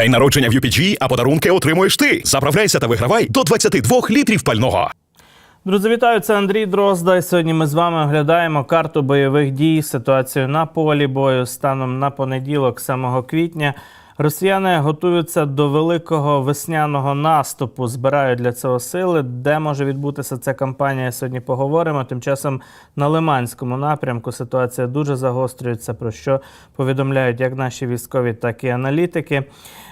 День народження в UPG, а подарунки отримуєш ти. Заправляйся та вигравай до 22 літрів пального. Друзі, вітаю, це Андрій Дрозда. І сьогодні ми з вами оглядаємо карту бойових дій, ситуацію на полі бою станом на понеділок, 7 квітня. Росіяни готуються до великого весняного наступу, збирають для цього сили. Де може відбутися ця кампанія? Сьогодні поговоримо. Тим часом на Лиманському напрямку ситуація дуже загострюється, про що повідомляють як наші військові, так і аналітики.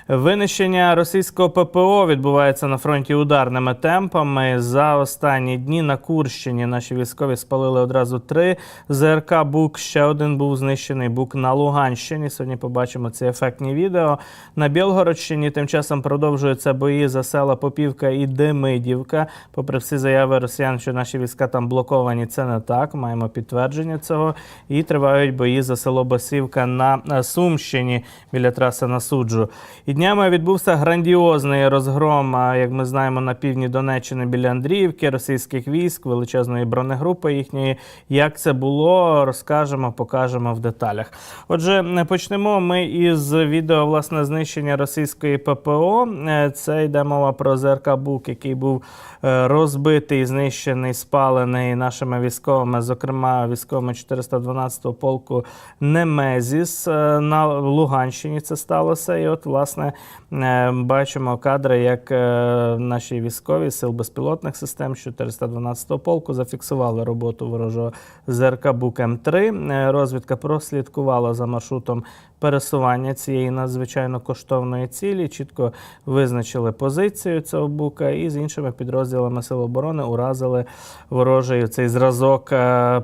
Винищення російського ППО відбувається на фронті ударними темпами. За останні дні на Курщині наші військові спалили одразу три ЗРК Бук. Ще один був знищений Бук на Луганщині. Сьогодні побачимо ці ефектні відео. На Білгородщині тим часом продовжуються бої за села Попівка і Демидівка. Попри всі заяви росіян, що наші війська там блоковані, це не так. Маємо підтвердження цього. І тривають бої за село Басівка на Сумщині біля траси на суджу. І днями відбувся грандіозний розгром, як ми знаємо, на півдні Донеччини біля Андріївки, російських військ, величезної бронегрупи їхньої. Як це було, розкажемо, покажемо в деталях. Отже, почнемо ми із відео власне знищення російської ППО. Е, Це йде мова про ЗРК Бук, який був е, розбитий, знищений, спалений нашими військовими, зокрема військовими 412-го полку Немезіс е, на Луганщині. Це сталося. І от, власне, е, бачимо кадри, як е, наші військові сил безпілотних систем 412-го полку зафіксували роботу ворожого ЗРК Бук М3. Е, Розвідка прослідкувала за маршрутом пересування цієї надзвичайно коштовної цілі, чітко визначили позицію цього бука і з іншими підрозділами Сил оборони уразили ворожий цей зразок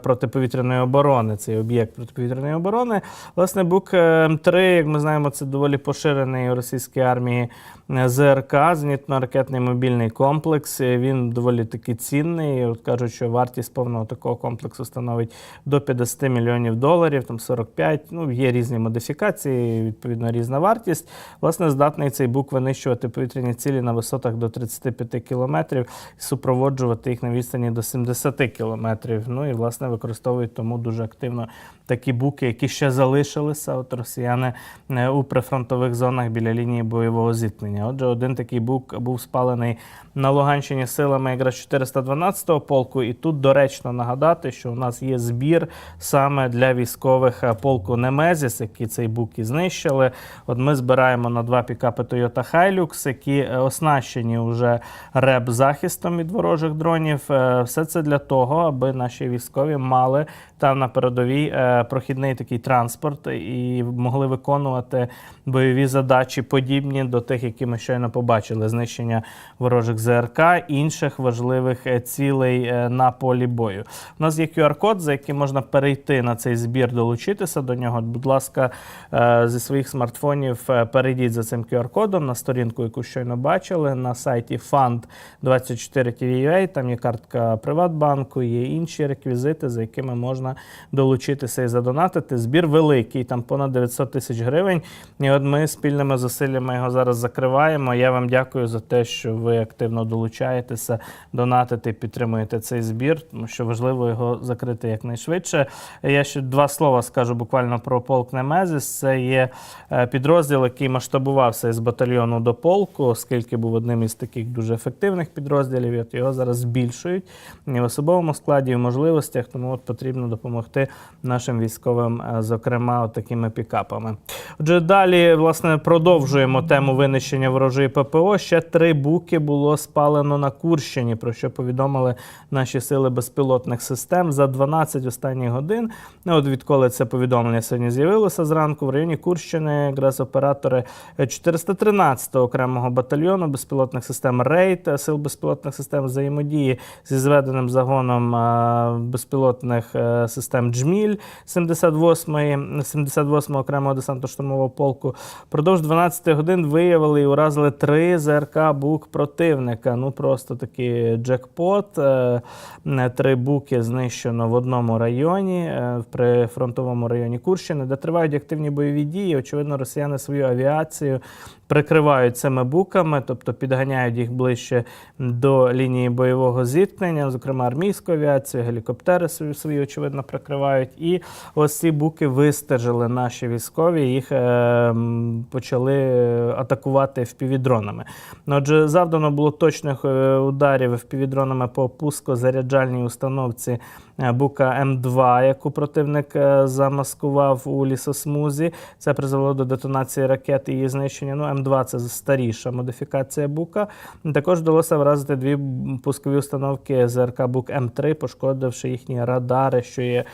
протиповітряної оборони, цей об'єкт протиповітряної оборони. Власне, бук е, М3, як ми знаємо, це доволі поширений у російській армії е, ЗРК, зенітно-ракетний мобільний комплекс. Е, Він доволі таки цінний. От кажуть, що вартість повного такого комплексу становить до 50 мільйонів доларів, там 45. Ну, є різні модифікації, відповідно, різна вартість. Власне, здатний цей бук винищувати повітряні цілі на висотах до 35 кілометрів і супроводжувати їх на відстані до 70 кілометрів. Ну і власне використовують тому дуже активно такі буки, які ще залишилися. От росіяни е, у прифронтових зонах біля лінії бойового зіткнення. Отже, один такий бук був спалений на Луганщині силами якраз 412-го полку. І тут доречно нагадати, що у нас є збір саме для військових е, полку Немезіс, які цей бук і знищили. От ми збираємо на два пікапи Toyota Hilux, які е, оснащені вже реп-захистом від ворожих дронів. Все це для того, аби наші військові мали там на передовій прохідний такий транспорт і могли виконувати бойові задачі, подібні до тих, які ми щойно побачили: знищення ворожих ЗРК, інших важливих е, цілей е, на полі бою. У нас є QR-код, за яким можна перейти на цей збір, долучитися до нього. Будь ласка, е, зі своїх смартфонів перейдіть за цим QR-кодом на сторінку, яку щойно бачили, на сайті fund24tv.ua. Там є картка Приватбанку, є інші реквізити, за якими можна долучитися і задонатити. Збір великий, там понад 900 тисяч гривень. І от ми спільними зусиллями його зараз закриваємо. Я вам дякую за те, що ви активно долучаєтеся, донатите, підтримуєте цей збір, тому що важливо його закрити якнайшвидше. Я ще два слова скажу буквально про полк Немезіс. Це є е, підрозділ, який масштабувався із батальйону до полку, оскільки був одним із таких дуже ефективних підрозділів. І От його зараз збільшують і в особовому складі, і в можливостях. Тому от потрібно допомогти нашим військовим, е, зокрема, такими пікапами. Отже, далі власне продовжуємо тему винищення ворожої ППО. Ще три буки було спалено на Курщині, про що повідомили наші сили безпілотних систем за 12 останніх годин. Ну, От відколи це повідомлення сьогодні з'явилося зранку в районі Курщини, якраз оператори 413 окремого батальйону безпілотних систем РЕЙД сил безпілотних систем взаємодії зі зведеним загоном е, безпілотних е, систем Джміль 78 78 окремого десантно-штурмового полку. Продовж 12 годин виявили і уразили три ЗРК бук противника. Ну просто такий джекпот. Е, Три буки знищено в одному районі, е, в прифронтовому районі Курщини, де тривають активні бойові дії. Очевидно, росіяни свою авіацію прикривають цими буками, тобто підганяють їх ближче до лінії бойового зіткнення, зокрема армійську авіацію, гелікоптери свої, свої очевидно прикривають. І ось ці буки вистежили наші військові, їх е, почали атакувати впівдронами. Отже, завдано було точних е, ударів впівдронами по пускозаряджальній установці Бука М2, яку противник е, замаскував у лісосмузі. Це призвело до детонації ракет і її знищення. Ну, М2 це старіша модифікація Бука. Також вдалося вразити дві пускові установки ЗРК Бук М3, пошкодивши їхні радари, що є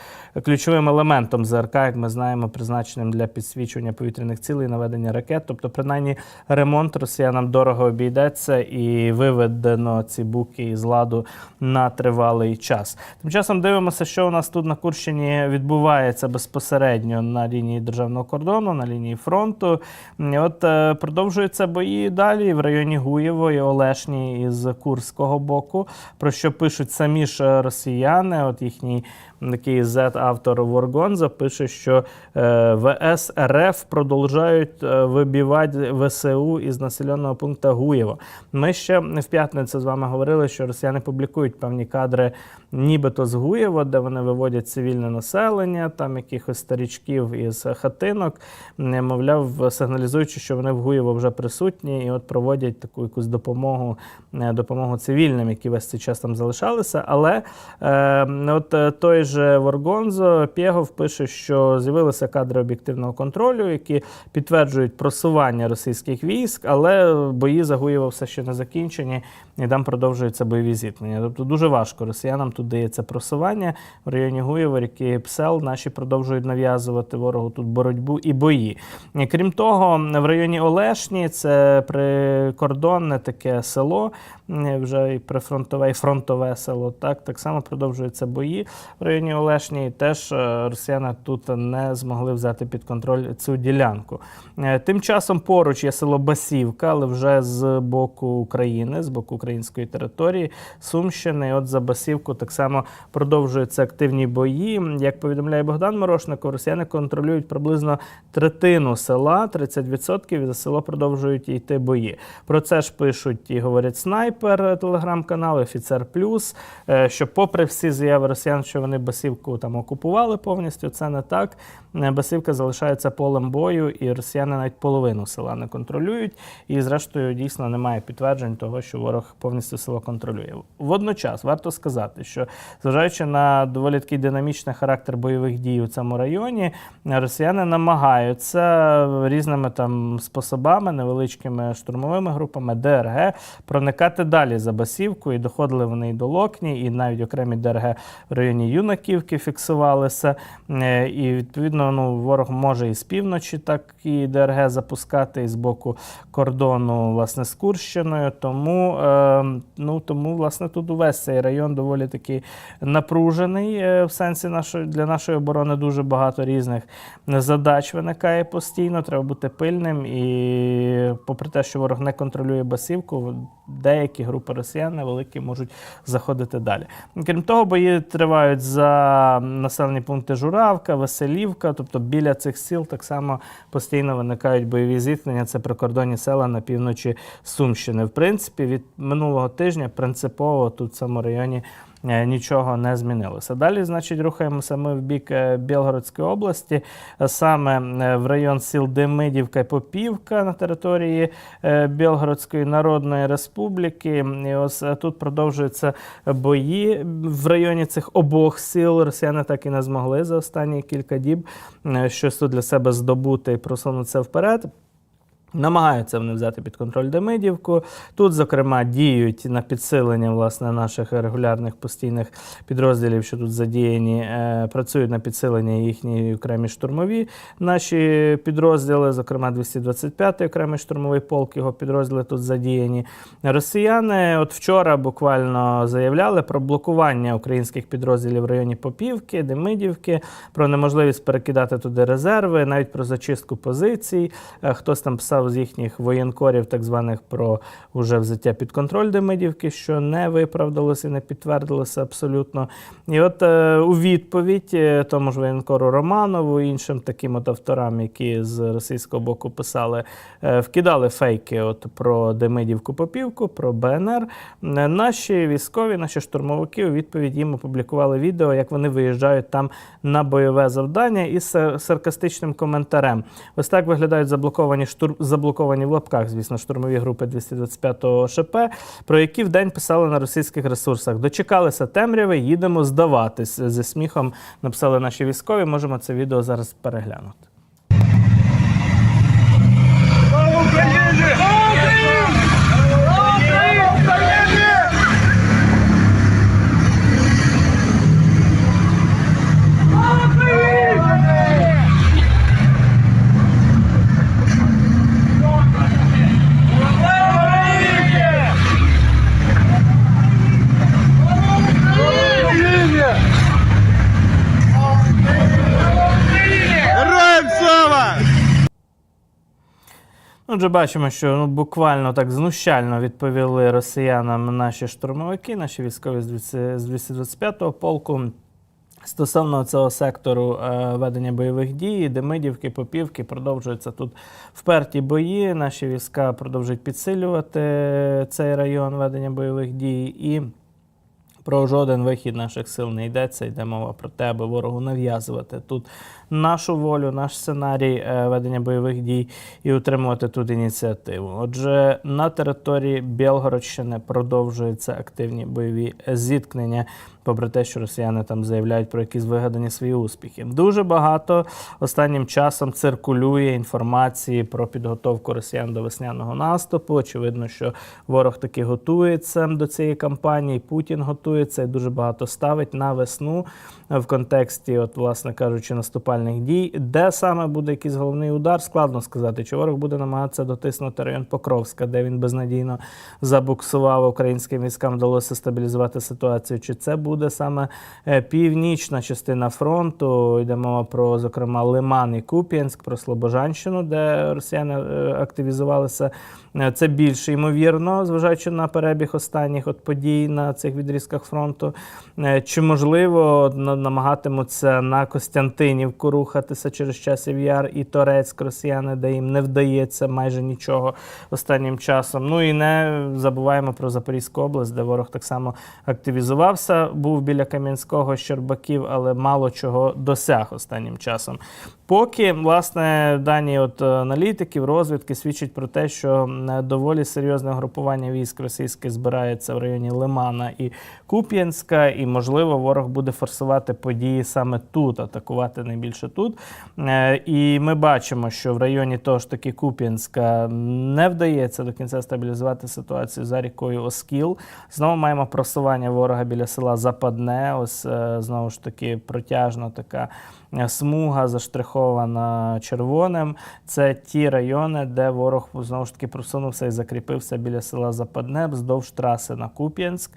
ключовим елементом ЗРК, як ми знаємо, призначеним для підсвічування повітряних цілей, і наведення ракет. Тобто, принаймні, ремонт росіянам дорого обійдеться і виведено ці буки із ладу на тривалий час. Тим часом дивимося, що у нас тут на Курщині відбувається безпосередньо на лінії державного кордону, на лінії фронту. От е, продовжуються бої далі в районі Гуєво і Олешні із Курського боку, про що пишуть самі ж росіяни. От їхній такий Z-автор Воргонза пише, що е, ВС РФ продовжують е, вибивати ВСУ із населеного пункту Гуєво. Ми ще в п'ятницю з вами говорили, що росіяни публікують певні кадри, нібито з Гуєва, де вони виводять цивільне населення, там якихось старічків із хатинок, мовляв, сигналізуючи, що вони в Гуєво вже присутні, і от проводять таку якусь допомогу, е, допомогу цивільним, які весь цей час там залишалися. Але е, от той же Воргонзо Пєгов пише, що з'явилися кадри об'єктивного контролю, які підтверджують просування російських військ, але бої за Гуєво все ще не закінчені, і там продовжуються бойові зіткнення. Тобто дуже важко росіянам тут дається просування в районі Гуєва, ріки Псел. Наші продовжують нав'язувати ворогу тут боротьбу і бої. І, Крім того, в районі Олешні це прикордонне таке село, вже і прифронтове, і фронтове село. Так, так само продовжуються бої в районі Олешні. І теж е, росіяни тут не змогли взяти під контроль цю ділянку. Е, Тим часом поруч є село Басівка, але вже з боку України, з боку української території Сумщини. І от за Басівку так само продовжуються активні бої. Як повідомляє Богдан Морошников, росіяни контролюють приблизно третину села, 30%, і за село продовжують йти бої. Про це ж пишуть і говорять снайпер, телеграм-канал, офіцер Плюс. е, Що, попри всі заяви росіян, що вони Басівку там окупували повністю, це не так. Е, Басівка залишається полем бою, і росіяни навіть половину села не контролюють. І, зрештою, дійсно немає підтверджень того, що ворог повністю село контролює. Водночас варто сказати, що зважаючи на доволі такий динамічний характер бойових дій у цьому районі, росіяни намагаються різними там способами, невеличкими штурмовими групами ДРГ проникати далі за Басівку, і доходили вони і до Локні, і навіть окремі ДРГ в районі Юнаківки фіксувалися. Е, І відповідно ну, ворог може і з півночі так і ДРГ запускати, і з боку кордону власне з Курщиною. Тому, е, ну, тому власне тут увесь цей район доволі такий напружений. е, В сенсі нашої для нашої оборони дуже багато різних задач виникає постійно. Треба бути пильним. І попри те, що ворог не контролює басівку, деякі групи росіян невеликі можуть заходити далі. Крім того, бої тривають за населені пункти Журавка, Веселівка, тобто біля цих сіл так само постійно виникають бойові зіткнення. Це прикордонні села на півночі Сумщини. В принципі, від минулого тижня принципово тут в цьому районі. Е, Нічого не змінилося. Далі, значить, рухаємося ми в бік е, Білгородської області, е, саме в район сіл Демидівка і Попівка на території Білгородської Народної Республіки. І ось тут продовжуються бої в районі цих обох сіл. Росіяни так і не змогли за останні кілька діб щось тут для себе здобути і просунутися вперед. Намагаються вони взяти під контроль Демидівку. Тут, зокрема, діють на підсилення власне наших регулярних постійних підрозділів, що тут задіяні, е, працюють на підсилення їхні окремі штурмові наші підрозділи, зокрема 225-й окремий штурмовий полк, його підрозділи тут задіяні. Росіяни от вчора буквально заявляли про блокування українських підрозділів в районі Попівки, Демидівки, про неможливість перекидати туди резерви, навіть про зачистку позицій. Е, Хтось там писав написав з їхніх воєнкорів, так званих про уже взяття під контроль Демидівки, що не виправдалося і не підтвердилося абсолютно. І от е, у відповідь е, тому ж воєнкору Романову іншим таким от авторам, які з російського боку писали, е, вкидали фейки от про Демидівку Попівку, про БНР. Е, Наші військові, наші штурмовики у відповідь їм опублікували відео, як вони виїжджають там на бойове завдання із саркастичним коментарем. Ось так виглядають заблоковані штур... заблоковані в лапках, звісно, штурмові групи 225-го ШП, про які вдень писали на російських ресурсах. Дочекалися темряви, їдемо здаватись. Зі сміхом написали наші військові. Можемо це відео зараз переглянути. Отже, бачимо, що ну, буквально так знущально відповіли росіянам наші штурмовики, наші військові з 200 з 225-го полку. Стосовно цього сектору е, ведення бойових дій, Демидівки, Попівки продовжуються тут вперті бої. Наші війська продовжують підсилювати цей район ведення бойових дій і. Про жоден вихід наших сил не йдеться. Йде мова про те, аби ворогу нав'язувати тут нашу волю, наш сценарій е, ведення бойових дій і утримувати тут ініціативу. Отже, на території Білгородщини продовжуються активні бойові зіткнення, попри те, що росіяни там заявляють про якісь вигадані свої успіхи. Дуже багато останнім часом циркулює інформації про підготовку росіян до весняного наступу. Очевидно, що ворог таки готується до цієї кампанії. Путін готується і дуже багато ставить на весну в контексті, от, власне кажучи, наступальних дій. Де саме буде якийсь головний удар, складно сказати. Чи ворог буде намагатися дотиснути район Покровська, де він безнадійно забуксував українським військам, вдалося стабілізувати ситуацію. Чи це буде саме е, північна частина фронту? Йде мова про, зокрема, Лиман і Куп'янськ, про Слобожанщину, де росіяни е, активізувалися. Е, Це більш ймовірно, зважаючи на перебіг останніх от подій на цих відрізках фронту. Чи можливо намагатимуться на Костянтинівку рухатися через часів яр і Торецьк росіяни, де їм не вдається майже нічого останнім часом. Ну і не забуваємо про Запорізьку область, де ворог так само активізувався. Був біля Кам'янського Щербаків, але мало чого досяг останнім часом. Поки власне дані от аналітиків, розвідки свідчать про те, що е, доволі серйозне групування військ російських збирається в районі Лимана і Куп'янська, і можливо ворог буде форсувати події саме тут, атакувати найбільше тут. Е, І ми бачимо, що в районі того ж таки Куп'янська не вдається до кінця стабілізувати ситуацію за рікою Оскіл. Знову маємо просування ворога біля села Западне. Ось е, знову ж таки протяжна така е, смуга заштрихована червоним. Це ті райони, де ворог знову ж таки просунувся і закріпився біля села Западне вздовж траси на Куп'янськ,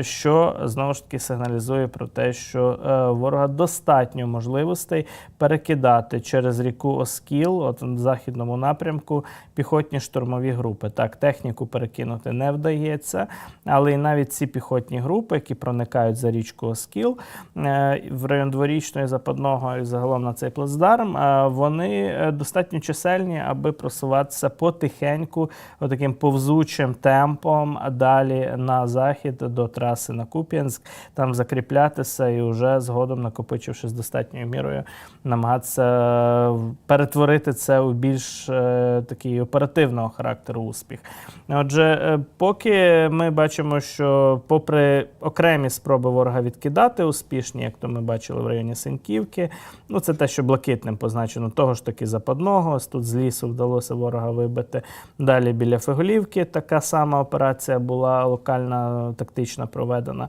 що знову ж таки сигналізує про те, що ворога достатньо можливостей перекидати через ріку Оскіл, от в західному напрямку, піхотні штурмові групи. Так, техніку перекинути не вдається, але і навіть ці піхотні групи, які проникають за річку Оскіл е, в район дворічної западного і загалом на цей плацдарм, е, вони е, достатньо чисельні, аби просуватися потихеньку, отаким повзучим темпом далі на захід до траси на Куп'янськ, там закріплятися і вже згодом, накопичившись достатньою мірою, намагатися е, перетворити це у більш е, такий оперативного характеру успіх. Отже, е, поки ми бачимо, що попри окремі спроби ворога відкидати успішні, як то ми бачили в районі Синьківки, ну це те, що блакитним позначено, того ж таки западного. Ось тут з лісу вдалося ворога вибити. Далі біля Феголівки така сама операція була локальна, тактична проведена.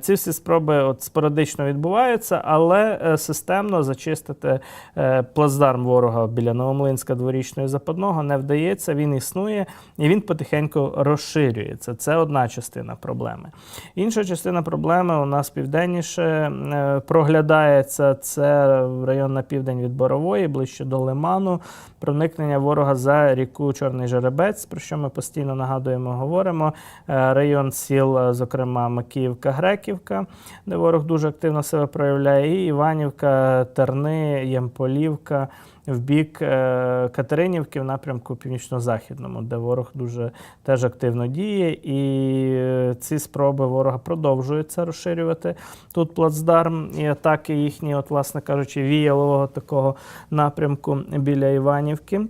Ці всі спроби от спорадично відбуваються, але системно зачистити е, плацдарм ворога біля Новомлинська дворічної западного не вдається. Він існує і він потихеньку розширюється. Це одна частина проблеми. Інша частина проблеми у нас південніше е, проглядається. Це район на південь від Борової, ближче до Лиману, проникнення ворога за ріку Чорний Жеребець, про що ми постійно нагадуємо, говоримо. Е, Район сіл, зокрема Макіївка, Греківка, де ворог дуже активно себе проявляє, і Іванівка, Терни, Ємполівка. В бік е, Катеринівки в напрямку північно-західному, де ворог дуже теж активно діє, і е, ці спроби ворога продовжуються розширювати тут плацдарм і атаки їхні, от, власне кажучи, віялового такого напрямку біля Іванівки.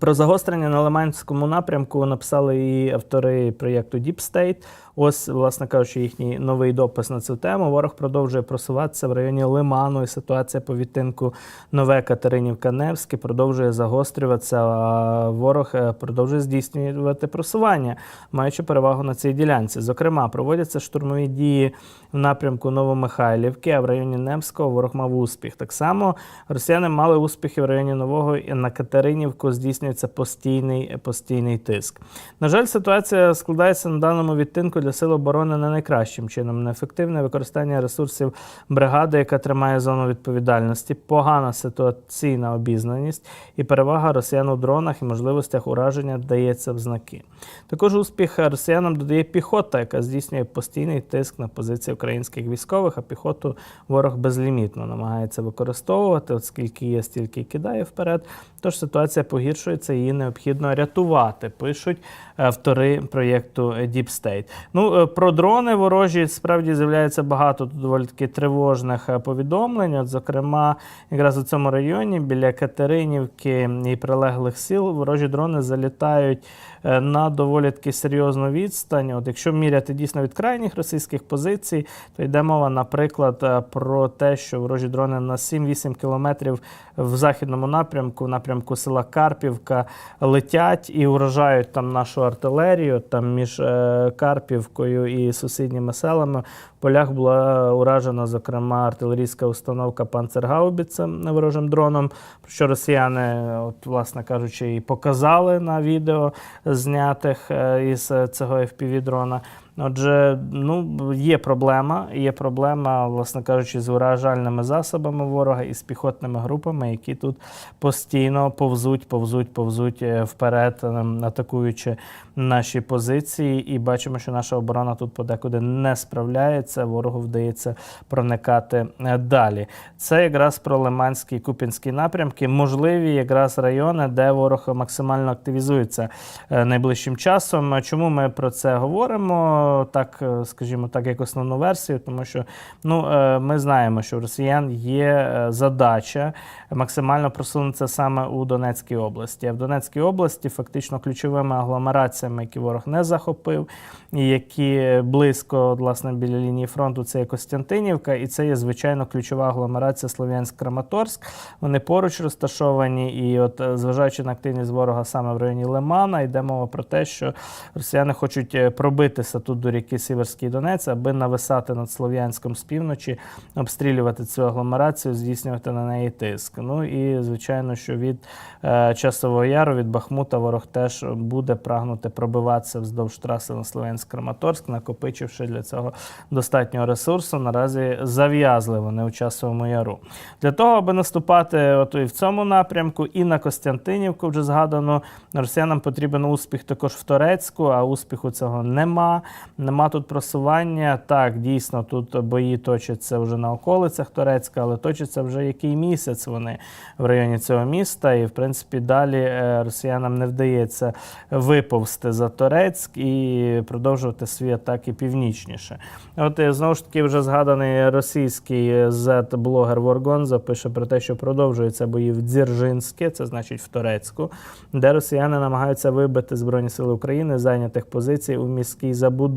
Про загострення на Лиманському напрямку написали і автори проєкту Deep State. Ось, власне кажучи, їхній новий допис на цю тему. Ворог продовжує просуватися в районі Лиману, і ситуація по відтинку Нове Катеринівка Невське продовжує загострюватися. А ворог е, продовжує здійснювати просування, маючи перевагу на цій ділянці. Зокрема, проводяться штурмові дії в напрямку Новомихайлівки, а в районі Невського ворог мав успіх. Так само росіяни мали успіхи в районі Нового і на Катеринівку здійснюється постійний, постійний тиск. На жаль, ситуація складається на даному відтинку для сил оборони не найкращим чином. Неефективне використання ресурсів бригади, яка тримає зону відповідальності, погана ситуаційна обізнаність і перевага росіян у дронах і можливостях ураження дається в знаки. Також успіх росіянам додає піхота, яка здійснює постійний тиск на позиції українських військових, а піхоту ворог безлімітно намагається використовувати, от скільки є, стільки кидає вперед. Тож ситуація погіршується, її необхідно рятувати. Пишуть автори проєкту Deep State. Ну е, про дрони ворожі справді з'являється багато доволі таки тривожних е, повідомлень. От, зокрема, якраз у цьому районі біля Катеринівки і прилеглих сіл ворожі дрони залітають на доволі таки серйозну відстань. От якщо міряти дійсно від крайніх російських позицій, то йде мова, наприклад, е, про те, що ворожі дрони на 7-8 кілометрів в західному напрямку, в напрямку села Карпівка, летять і уражають там нашу артилерію. Там між е, Карпівкою і сусідніми селами в полях була уражена, зокрема, артилерійська установка Панцергаубіце ворожим дроном, що росіяни, от, власне кажучи, і показали на відео знятих е, із е, цього FPV-дрона. Отже, ну є проблема. Є проблема, власне кажучи, з уражальними засобами ворога і з піхотними групами, які тут постійно повзуть, повзуть, повзуть е, вперед, ем, атакуючи наші позиції. І бачимо, що наша оборона тут подекуди не справляється. Ворогу вдається проникати е, далі. Це якраз про Лиманський і Купінський напрямки, можливі якраз райони, де ворог максимально активізується е, найближчим часом. Чому ми про це говоримо? Так, е, скажімо так, як основну версію, тому що ну, е, ми знаємо, що у росіян є е, задача максимально просунутися саме у Донецькій області. А в Донецькій області фактично ключовими агломераціями, які ворог не захопив, і які близько власне біля лінії фронту, це є Костянтинівка, і це є звичайно ключова агломерація Слов'янськ-Краматорськ. Вони поруч розташовані, і от зважаючи на активність ворога саме в районі Лимана, йде мова про те, що росіяни хочуть пробитися тут до ріки Сіверський Донець, аби нависати над Слов'янськом з півночі, обстрілювати цю агломерацію, здійснювати на неї тиск. Ну і звичайно, що від е, Часового Яру, від Бахмута, ворог теж буде прагнути пробиватися вздовж траси на Слов'янськ-Краматорськ, накопичивши для цього достатньо ресурсу. Наразі зав'язли вони у Часовому Яру. Для того, аби наступати от і в цьому напрямку, і на Костянтинівку, вже згадано, росіянам потрібен успіх також в Торецьку, а успіху цього нема. Нема тут просування. Так, дійсно, тут бої точаться вже на околицях Торецька, але точаться вже який місяць вони в районі цього міста. І, в принципі, далі е, росіянам не вдається виповзти за Торецьк і продовжувати свої атаки північніше. От е, знову ж таки, вже згаданий російський Z-блогер Воргонзо пише про те, що продовжуються бої в Дзержинське, це значить в Торецьку, де росіяни намагаються вибити Збройні Сили України зайнятих позицій у міській забудові.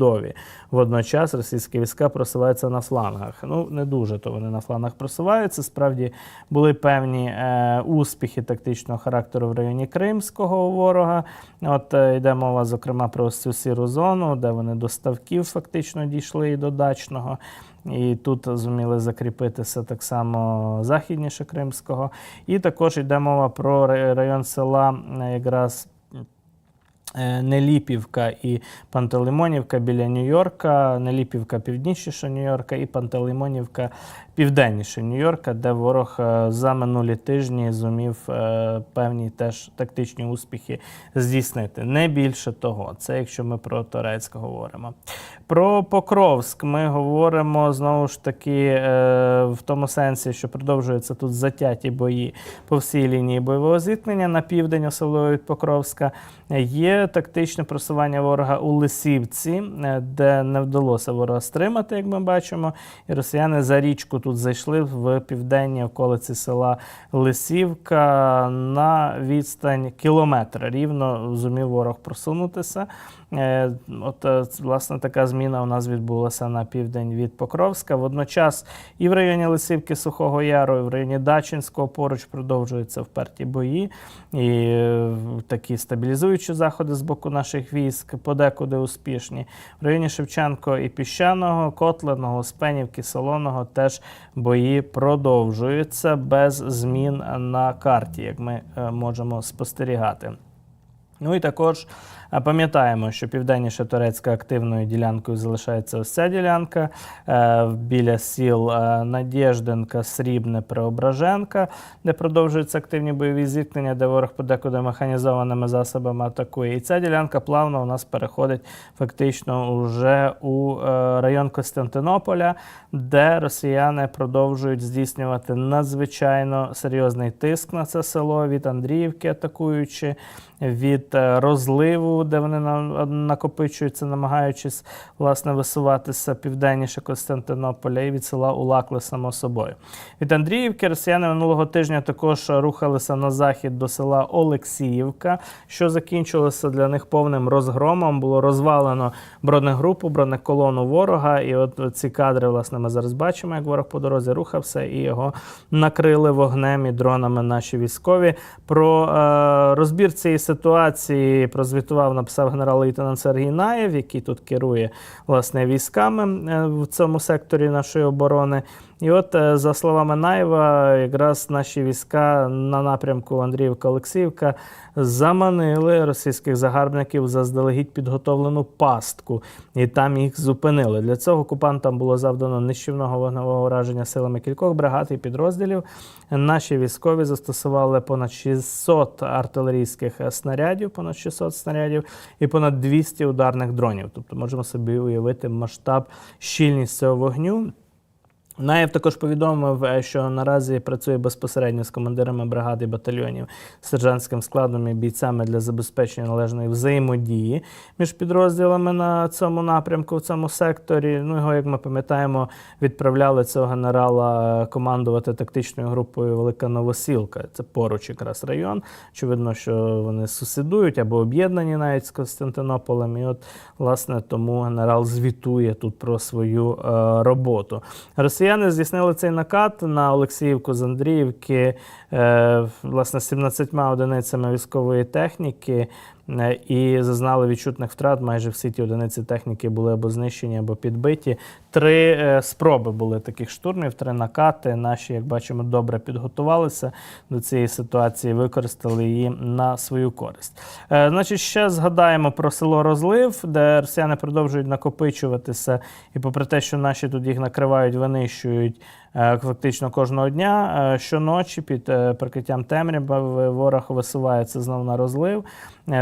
Водночас російські війська просуваються на флангах. Ну, не дуже то вони на флангах просуваються. Справді були певні е, успіхи тактичного характеру в районі Кримського ворога. От е, йде мова, зокрема, про ось цю сіру зону, де вони до ставків фактично дійшли і до дачного. І тут зуміли закріпитися так само західніше Кримського. І також йде мова про район села е, якраз. Е, Неліпівка і Пантелеймонівка біля Нью-Йорка, Неліпівка північніше Нью-Йорка і Пантелеймонівка південніше Нью-Йорка, де ворог е, за минулі тижні зумів е, певні теж тактичні успіхи здійснити. Не більше того, це якщо ми про Торецьк говоримо. Про Покровськ ми говоримо знову ж таки е, в тому сенсі, що продовжуються тут затяті бої по всій лінії бойового зіткнення на південь, особливо від Покровська. Є тактичне просування ворога у Лисівці, де не вдалося ворога стримати, як ми бачимо. І росіяни за річку тут зайшли в південні околиці села Лисівка на відстань кілометра. Рівно зумів ворог просунутися. Е, От, е, власне, така зміна у нас відбулася на південь від Покровська. Водночас і в районі Лисівки Сухого Яру, і в районі Дачинського поруч продовжуються вперті бої. І е, такі стабілізуючі заходи з боку наших військ подекуди успішні. В районі Шевченко і Піщаного, Котленого, Спенівки, Солоного теж бої продовжуються без змін на карті, як ми можемо спостерігати. Ну і також е, пам'ятаємо, що південніше Турецька активною ділянкою залишається ось ця ділянка е, біля сіл е, Надєжденка, Срібне, Преображенка, де продовжуються активні бойові зіткнення, де ворог подекуди механізованими засобами атакує. І ця ділянка плавно у нас переходить фактично уже у е, район Костянтинополя, де росіяни продовжують здійснювати надзвичайно серйозний тиск на це село від Андріївки, атакуючи від е, де вони на- накопичуються, намагаючись власне висуватися південніше Константинополя, і від села Улакли, само собою. Від Андріївки росіяни минулого тижня також рухалися на захід до села Олексіївка, що закінчилося для них повним розгромом. Було розвалено бронегрупу, бронеколону ворога. І от ці кадри, власне, ми зараз бачимо, як ворог по дорозі рухався, і його накрили вогнем і дронами наші військові. Про е, розбір цієї ситуації прозвітував, написав генерал-лейтенант Сергій Наєв, який тут керує власне військами е, в цьому секторі нашої оборони. І от, е, за словами Наєва, якраз наші війська на напрямку Андріївка-Олексіївка заманили російських загарбників заздалегідь підготовлену пастку, і там їх зупинили. Для цього окупантам було завдано нищівного вогневого ураження силами кількох бригад і підрозділів. Наші військові застосували понад 600 артилерійських снарядів, понад 600 снарядів і понад 200 ударних дронів. Тобто можемо собі уявити масштаб, щільність цього вогню. Наєв також повідомив, е, що наразі працює безпосередньо з командирами бригад і батальйонів, сержантським складом і бійцями для забезпечення належної взаємодії між підрозділами на цьому напрямку, в цьому секторі. Ну його, як ми пам'ятаємо, відправляли цього генерала е, командувати тактичною групою Велика Новосілка. Це поруч якраз район. Очевидно, що вони сусідують або об'єднані навіть з Константинополем. І от, власне, тому генерал звітує тут про свою е, роботу. Росіяни здійснили цей накат на Олексіївку з Андріївки, е, власне, 17 одиницями військової техніки. Е, І зазнали відчутних втрат. Майже всі ті одиниці техніки були або знищені, або підбиті. Три е, спроби були таких штурмів, три накати. Наші, як бачимо, добре підготувалися до цієї ситуації, використали її на свою користь. Е, Значить, ще згадаємо про село Розлив, де росіяни продовжують накопичуватися, і попри те, що наші тут їх накривають, винищують. Е, Фактично кожного дня е, щоночі під е, прикриттям темряви ворог висувається знову на розлив,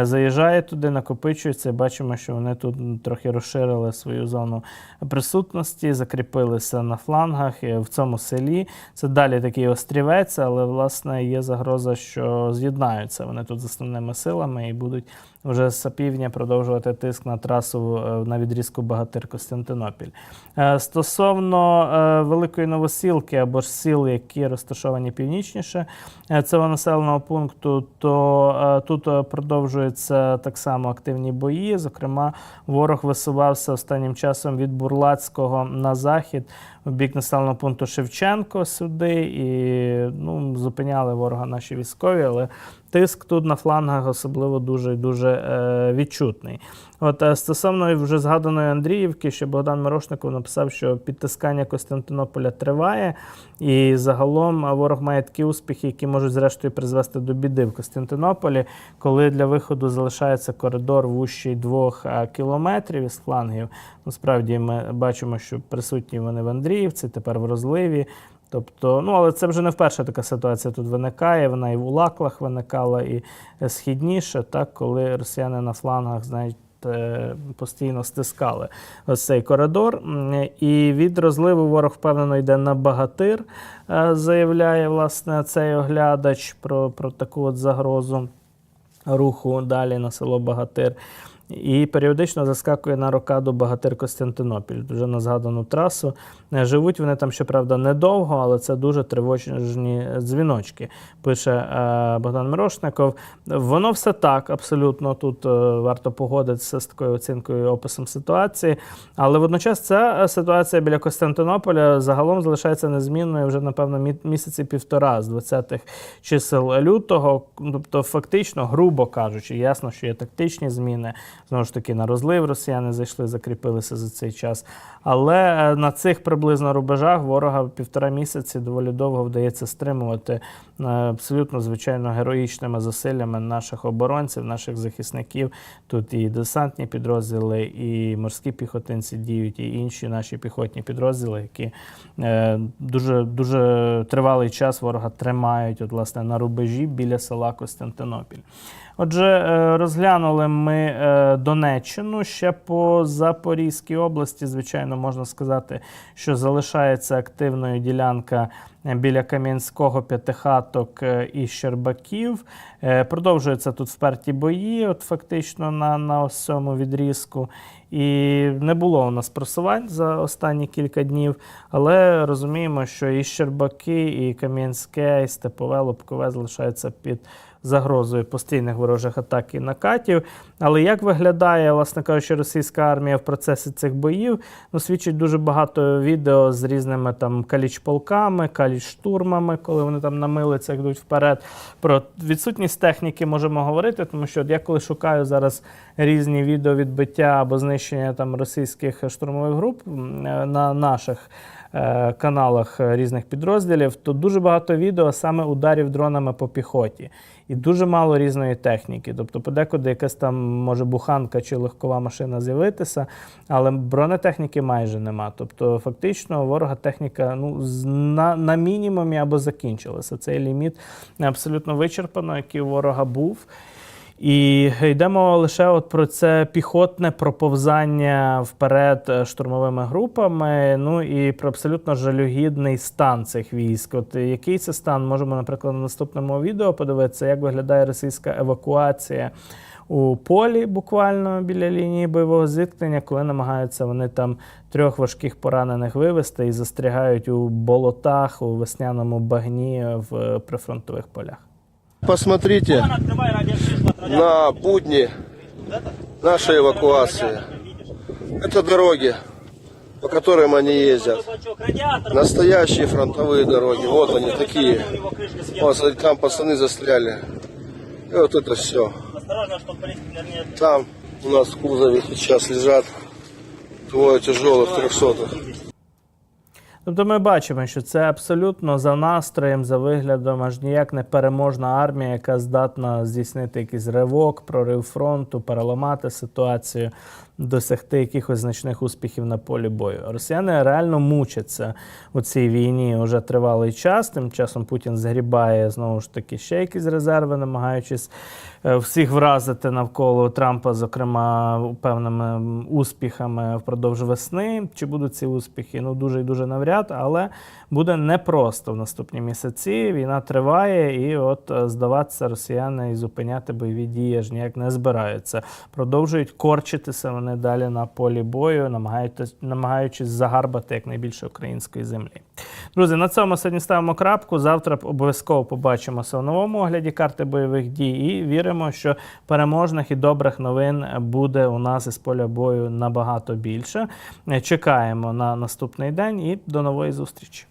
заїжджає туди, накопичується. Бачимо, що вони тут трохи розширили свою зону присутності, закріпилися на флангах в цьому селі. Це далі такий острівець, але власне є загроза, що з'єднаються вони тут з основними силами і будуть вже з півдня продовжувати тиск на трасу на відрізку Багатир Костянтинопіль. Стосовно Великої Новосілки або ж сіл, які розташовані північніше е, цього населеного пункту, то е, тут е, продовжуються так само активні бої. Зокрема, ворог висувався останнім часом від Бурлацького на захід в бік населеного пункту Шевченко сюди, і ну, зупиняли ворога наші військові, але тиск тут на флангах особливо дуже дуже е, відчутний. От е, стосовно вже згаданої Андріївки, що Богдан Мирошников написав, що підтискання Костянтинополя триває, і загалом ворог має такі успіхи, які можуть зрештою призвести до біди в Костянтинополі, коли для виходу залишається коридор вущий двох е, кілометрів із флангів. Насправді ми бачимо, що присутні вони в Андріївці. Тепер в розливі. Тобто, ну але це вже не вперше така ситуація тут виникає. Вона і в Улаклах виникала, і е, східніше, так коли росіяни на флангах знають. е, Постійно стискали ось цей коридор. І від розливу ворог впевнено йде на багатир, е, заявляє власне цей оглядач про, про таку от загрозу руху далі на село Багатир. І періодично заскакує на рокаду Багатир Костянтинопіль, вже на згадану трасу. Е, Живуть вони там, щоправда, недовго, але це дуже тривожні дзвіночки, пише е, Богдан Мирошников. Воно все так, абсолютно тут е, варто погодитися з такою оцінкою і описом ситуації. Але водночас ця ситуація біля Костянтинополя загалом залишається незмінною вже, напевно, місяці півтора з 20-х чисел лютого. Тобто, фактично, грубо кажучи, ясно, що є тактичні зміни. Знову ж таки, на розлив росіяни зайшли, закріпилися за цей час. Але е, на цих приблизно рубежах ворога півтора місяці доволі довго вдається стримувати е, абсолютно звичайно героїчними зусиллями наших оборонців, наших захисників. Тут і десантні підрозділи, і морські піхотинці діють, і інші наші піхотні підрозділи, які е, дуже дуже тривалий час ворога тримають от, власне, на рубежі біля села Костянтинопіль. Отже, е, розглянули ми е, Донеччину ще по Запорізькій області. Звичайно, можна сказати, що залишається активною ділянка е, біля Кам'янського, П'ятихаток і Щербаків. Продовжуються тут вперті бої, от фактично на, на ось цьому відрізку. І не було у нас просувань за останні кілька днів, але розуміємо, що і Щербаки, і Кам'янське, і Степове, Лобкове залишаються під загрозою постійних ворожих атак і накатів. Але як виглядає, власне кажучи, російська армія в процесі цих боїв, ну, свідчить дуже багато відео з різними там калічполками, калічштурмами, коли вони там на милицях йдуть вперед. Про відсутність техніки можемо говорити, тому що я коли шукаю зараз різні відео відбиття або знищення там російських штурмових груп е, на наших каналах е, різних підрозділів, то дуже багато відео саме ударів дронами по піхоті. І дуже мало різної техніки. Тобто, подекуди якась там може буханка чи легкова машина з'явитися, але бронетехніки майже нема. Тобто, фактично, ворога техніка ну, на, на мінімумі або закінчилася. Цей ліміт абсолютно вичерпано, який у ворога був. І йдемо лише от про це піхотне проповзання вперед е, штурмовими групами. Ну і про абсолютно жалюгідний стан цих військ. От який це стан? Можемо, наприклад, на наступному відео подивитися, як виглядає російська евакуація у полі, буквально біля лінії бойового зіткнення, коли намагаються вони там трьох важких поранених вивести і застрягають у болотах, у весняному багні в е, прифронтових полях. Посмотрите на будни нашей эвакуации. Это дороги, по которым они ездят. Настоящие фронтовые дороги. Вот они такие. Вот, там пацаны застряли. И вот это все. Там у нас в кузове сейчас лежат двое тяжелых трехсотых. Тобто ми бачимо, що це абсолютно за настроєм, за виглядом, аж ніяк не переможна армія, яка здатна здійснити якийсь ривок, прорив фронту, переламати ситуацію, досягти якихось значних успіхів на полі бою. Росіяни реально мучаться у цій війні вже тривалий час. Тим часом Путін згрібає знову ж таки ще якісь резерви, намагаючись всіх вразити навколо Трампа, зокрема певними успіхами впродовж весни. Чи будуть ці успіхи? Ну дуже і дуже навряд, але буде непросто в наступні місяці. Війна триває, і от е, здаватися росіяни і зупиняти бойові дії аж ніяк не збираються. Продовжують корчитися вони далі на полі бою, намагаючись, намагаючись загарбати якнайбільше української землі. Друзі, на цьому сьогодні ставимо крапку. Завтра обов'язково побачимося у новому огляді карти бойових дій і віримо, що переможних і добрих новин буде у нас із поля бою набагато більше. Чекаємо на наступний день і до нової зустрічі.